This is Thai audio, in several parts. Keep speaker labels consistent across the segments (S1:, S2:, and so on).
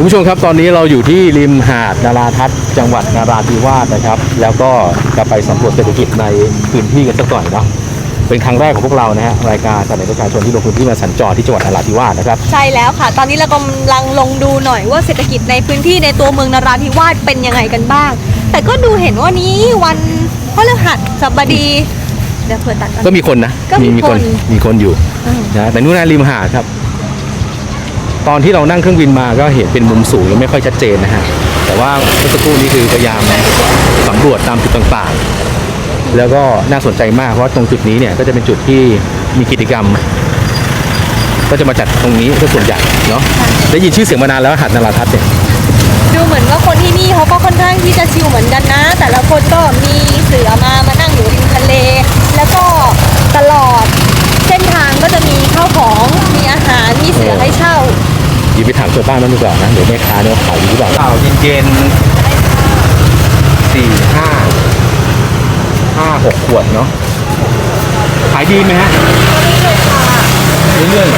S1: คุณผู้ชมครับตอนนี้เราอยู่ที่ริมหาดนาราทัศน์จังหวัดนาราธิวาสนะครับ แล้วก็จะไปสำรวจเศรษฐกิจในพื้นที่กันสักหน่อยเนาะเป็นครั้งแรกของพวกเรานะฮะรายการสนับสนุนประชาชนที่ลงพื้นที่มาสัญจรที่จังหวัดนาราธิวาสนะครับ
S2: ใช่แล้วค่ะ ตอนนี้เรากำลังลงดูหน่อยว่าเศรษฐกิจในพื้นที่ในตัวเมืองนราธิวาสเป็นยังไงกันบ้าง แต่ก็ดูเห็นว่านี้วันพฤหัสบดีเดี๋ยวเผื่อตัดก่อน
S1: ก็มีคนนะ
S2: ก็มี
S1: มีคน
S2: คน
S1: มีคนอยู่
S2: อืม
S1: นะแต่นู่นนะริมหาดครับ ตอนที่เรานั่งเครื่องบินมาก็เห็นเป็นมุมสูงยังไม่ค่อยชัดเจนนะฮะ แต่ว่าเมื่อสักครู่นี้คือพยายามสำรวจตามจุดต่างๆ แล้วก็น่าสนใจมากเพราะตรงจุดนี้เนี่ยก็จะเป็นจุดที่มีกิจกรรม ก็จะมาจัดตรงนี้ก็ส่วนใหญ่เนาะได้ยินชื่อเสียงมานานแล้วหาดนาราทัศน์เนี่ย
S2: ดูเหมือนว่าคนที่นี่เขาก็ค่อนข้างที่จะชิลเหมือนกันนะ แต่ละคนก็มีเสือมามานั่งอยู่ริมทะเล แล้วก็ตลอดเส้นทางก็จะมีข้าวของมีอาหารมีเสือให้เช่า
S1: ยินไปถามชาว บ้านนั่นดีกว่านะเดี๋ยวแม่ค้าเนี่ยขายอยู่หรือเปล่าเปล่าเย็นๆสี่ห้าห้าหกขวดเนาะขายดีไหมฮะเรื่อย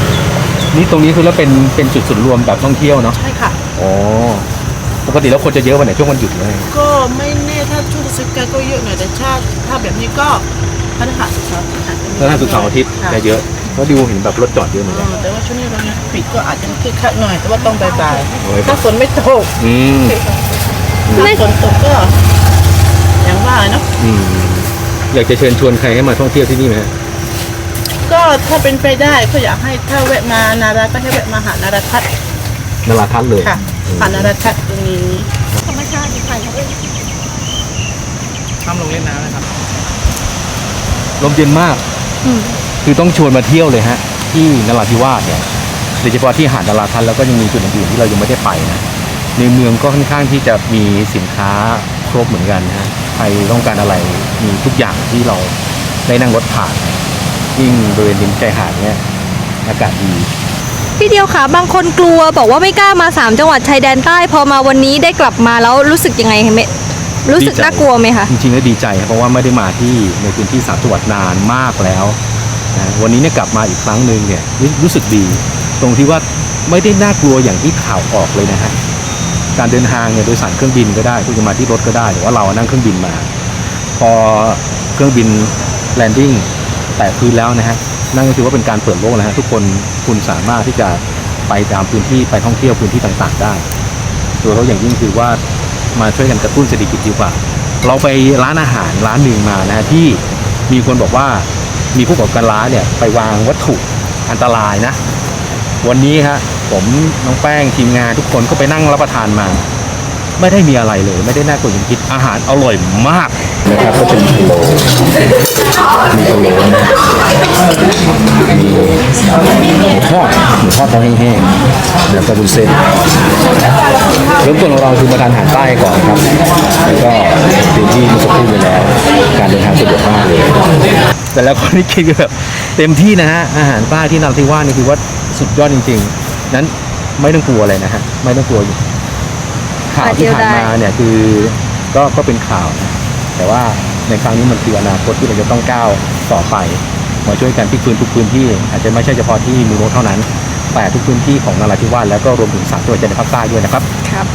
S1: ๆนี่ตรงนี้คือแล้วเป็นเป็นจุดศูนย์รวมแบบท่องเที่ยวเนาะ
S3: ใช่ค่ะ
S1: อ๋อปกติแล้วคนจะเยอะวันไหนช่วงวันหยุดเลย
S3: ก็ไม่แน่ถ้าช่วงเทศกาลก็เยอะหน่อยแต่ถ้าถ้าแบบนี้ก็พฤหัสศุกร์เสาร์อาทิตย์อาจจะมี
S1: แล้วถ้าสุกร์เสาร์อาทิตย์
S3: ค่
S1: จะเยอะ เพราะดิวเห็นแบบรถจอดเยอะเหมือน
S3: เอ
S1: กัน
S3: อแต่ว่าช่วงนี้เราเนี่ยปิดก็อาจจะคึกคักหน่อย แต่ว่าต้องบ่าย
S1: โอ้ย
S3: ๆถ้าฝนไม่ตก
S1: อืม
S2: ไม่
S3: ถ้าฝนตกก็ อย่างว่าเนาะ
S1: อืมอยากจะเชิญชวนใครให้มาท่องเที่ยวที่นี่ไหมฮะ
S3: ก็ถ้าเป็นไปได้ก็อยากให้ถ้าแวะมานาราก็ให้แวะมาหานาราทัศน์
S1: นาราทัศน์เลย
S3: ค่ะหานาราทัศน์ตรงนี้
S2: ธรรมชาติดีค่ะ
S1: ห้ามลงเล่นน้ำนะครับ ลมเย็นมาก
S2: อืม
S1: คือต้องชวนมาเที่ยวเลยฮะที่นราธิวาสเนี่ยโดยเฉพาะที่หาดนราทัศน์แล้วก็ยังมีจุดอื่นๆที่เรายังไม่ได้ไปนะในเมืองก็ค่อนข้างที่จะมีสินค้าครบเหมือนกันนะฮะใครต้องการอะไรมีทุกอย่างที่เราได้นั่งรถผ่านยิ่งบริเวณริมชายหาดเนี่ยอากาศดี
S2: พี่เดียวค่ะบางคนกลัวบอกว่าไม่กล้ามาสามจังหวัดชายแดนใต้ พอมาวันนี้ได้กลับมาแล้วรู้สึกยังไงคะเมรู้สึก
S1: ดีใจ
S2: น่ากลัวไหมคะ
S1: จริงๆก็ดีใจครับเพราะว่าไม่ได้มาที่ในพื้นที่สามจังหวัดนานมากแล้ว นะวันนี้เนี่ยกลับมาอีกครั้งหนึ่งเนี่ยรู้สึกดี ตรงที่ว่าไม่ได้น่ากลัวอย่างที่ข่าวออกเลยนะฮะการเดินทางเนี่ยโดยสารเครื่องบินก็ได้คุณจะมาที่รถก็ได้แต่ว่าเรานั่งเครื่องบินมา พอเครื่องบินแลนดิ้งแตะพื้นแล้วนะฮะนั่นก็ถือว่าเป็นการเปิดโลกแล้วฮะทุกคนคุณสามารถที่จะไปตามพื้นที่ไปท่องเที่ยวพื้นที่ต่างๆ ได้โดยเฉพาะอย่างยิ่งคือว่ามาช่วยกันกระตุ้นเศรษฐกิจดีกว่า เราไปร้านอาหารร้านหนึ่งมานะฮะที่มีคนบอกว่า มีผู้ประกอบการร้านเนี่ยไปวางวัตถุอันตรายนะ วันนี้ฮะผมน้องแป้งทีมงานทุกคนก็ไปนั่งรับประทานมา ไม่ได้มีอะไรเลย ไม่ได้น่ากลัวอย่างคิดอาหารอร่อยมากนะครับก็จะมีโลมีโลนะมีหมูทอดหมูทอดแห้งๆแล้วก็บุญเส้นเริ่มต้นของเราคือมาทานอาหารใต้ก่อนครับแล้วก็ถึงที่เมุสกุลไปแล้ว การเดินทางสะดวกมากเลย แต่แล้วคนที่คิดก็แบบเต็มที่นะฮะอาหารใต้ที่นราธิวาสนี่คือว่าสุดยอดจริง ๆ นั้นไม่ต้องกลัวเลยนะฮะไม่ต้องกลัวข่าวที่ผ่านมาเนี่ยคือก็ก็เป็นข่าวนะแต่ว่าในครั้งนี้มันคืออนาคตที่เราจะต้องก้าวต่อไปมาช่วยกันพิกฟื้นทุกพื้นที่อาจจะไม่ใช่เฉพาะที่มูโนเท่านั้น แต่ทุกพื้นที่ของนราธิวาสแล้วก็รวมถึงสามจังหวัดชายแดนภาคใต้ด้วยนะครับ
S2: ครับ